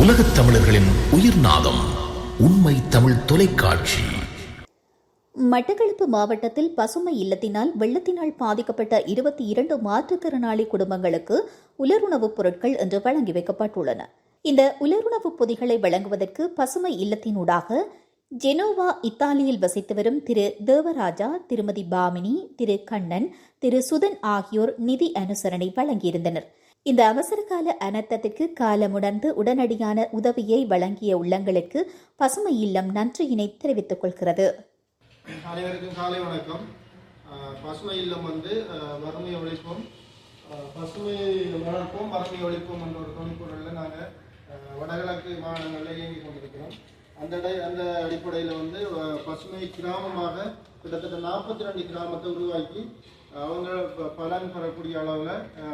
உலகத் தமிழர்களின் உயிர்நாதம் உண்மை தமிழ் தொலைக்காட்சி. மட்டக்களப்பு மாவட்டத்தில் பசுமை இல்லத்தினால் வெள்ளத்தினால் பாதிக்கப்பட்ட இருபத்தி இரண்டு மாற்றுத்திறனாளி குடும்பங்களுக்கு உலருணவுப் பொருட்கள் இன்று வழங்கி வைக்கப்பட்டுள்ளன. இந்த உலருணவுப் பொதிகளை வழங்குவதற்கு பசுமை இல்லத்தினூடாக ஜெனோவா இத்தாலியில் வசித்து வரும் திரு தேவராஜா திருமதி பாமினி திரு கண்ணன் திரு சுதன் ஆகியோர் நிதி அனுசரணை வழங்கியிருந்தனர். இந்த அவசரகால அனர்த்தத்திற்கு காலமுடர்ந்து உடனடியான உதவியை வழங்கிய உள்ளங்களுக்கு பசுமை இல்லம் நன்றியினை தெரிவித்துக் கொள்கிறது. அனைவருக்கும் காலை வணக்கம். பசுமை இல்லம் வந்து வறுமை ஒழிப்போம். பசுமை வளர்ப்போம் வறுமை ஒழிப்போம் என்ற ஒரு தொழிற்பொருளில் நாங்கள் வடகிழக்கு மாநிலங்களில் இயங்கிக் கொண்டிருக்கிறோம். அந்த அந்த அடிப்படையில் வந்து பசுமை கிராமமாக கிட்டத்தட்ட நாற்பத்தி ரெண்டு கிராமத்தை உருவாக்கி அவங்க ப- பலன் பெறக்கூடிய அளவில்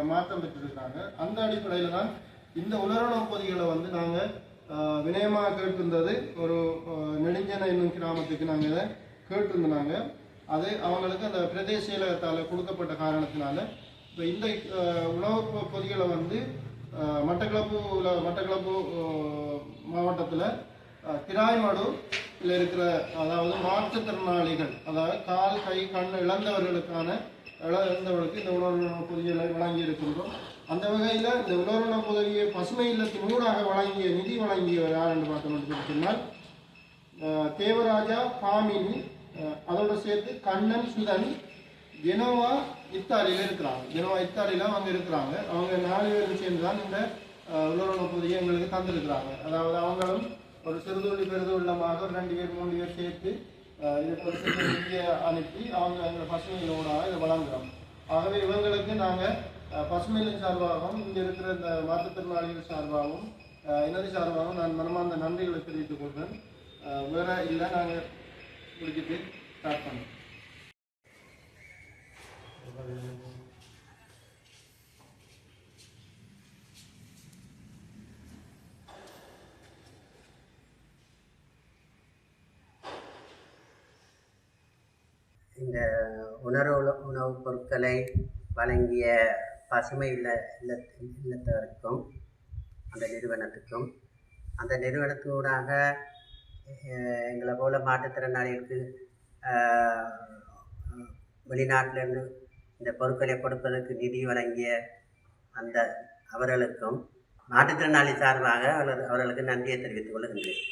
மாற்றம் பெற்றிருக்காங்க. அந்த அடிப்படையில் தான் இந்த உலரணம் பொதிகளை வந்து நாங்கள் வினயமாக கேட்டிருந்தது ஒரு நெடுஞ்சன என்னும் கிராமத்துக்கு நாங்கள் இதை கேட்டிருந்தாங்க. அது அவங்களுக்கு அந்த பிரதேச செயலகத்தால் கொடுக்கப்பட்ட காரணத்தினால இப்போ இந்த அஹ், உணவுப் பொதிகளை வந்து மட்டக்களப்பு மட்டக்களப்பு மாவட்டத்தில் திராய்மடுவில் இருக்கிற அதாவது மாற்றுத்திறனாளிகள் அதாவது கால் கை கண் இழந்தவர்களுக்கான இழந்தவர்களுக்கு இந்த உணர்வு பொதிகளை வழங்கி இருக்கின்றோம் அந்த வகையில் இந்த உணர்வு பொதியை பசுமை இல்லத்தின் ஊடாக வழங்கிய நிதி வழங்கியவர் யார் என்று பார்த்தோம் சொன்னால் தேவராஜா பாமினி அதோடு அதோட சேர்த்து கண்ணன் சுதன் ஜெனோவா இத்தாலியில் இருக்கிறாங்க. ஜெனோவா இத்தாலியில் அவங்க இருக்கிறாங்க. அவங்க நாலு பேரும் சேர்ந்து தான் இந்த உலரண பொதியை எங்களுக்கு தந்திருக்கிறாங்க. அதாவது அவங்களும் ஒரு சிறுதுள்ளி பெருதுள்ளமாக ஒரு ரெண்டு பேர் மூணு பேர் சேர்த்து அஹ் இதை ஒரு சிறு அனுப்பி அவங்க எங்களை பசுமையிலோடாக இதை வழங்குறோம். ஆகவே இவங்களுக்கு நாங்கள் பசுமையின் சார்பாகவும் இங்கே இருக்கிற இந்த மாற்றுத்திறனாளிகள் சார்பாகவும் அஹ் எனது சார்பாகவும் நான் மனமார்ந்த நன்றிகளை தெரிவித்துக் கொள்கிறேன். வேற இல்லை நாங்கள் முடிச்சுட்டு இந்த உணர்வு உணவுப் பொருட்களை வழங்கிய பசுமை இல்ல இல்ல இல்லத்தவருக்கும் அந்த நிறுவனத்துக்கும் அந்த நிறுவனத்தூடாக எங்களை போல மாற்றுத்திறனாளிகளுக்கு வெளிநாட்டிலிருந்து இந்த பொருட்களை கொடுப்பதற்கு நிதி வழங்கிய அந்த அவர்களுக்கும் மாற்றுத்திறனாளி சார்பாக அவர்கள் அவர்களுக்கு நன்றியை தெரிவித்துக் கொள்கின்றேன்.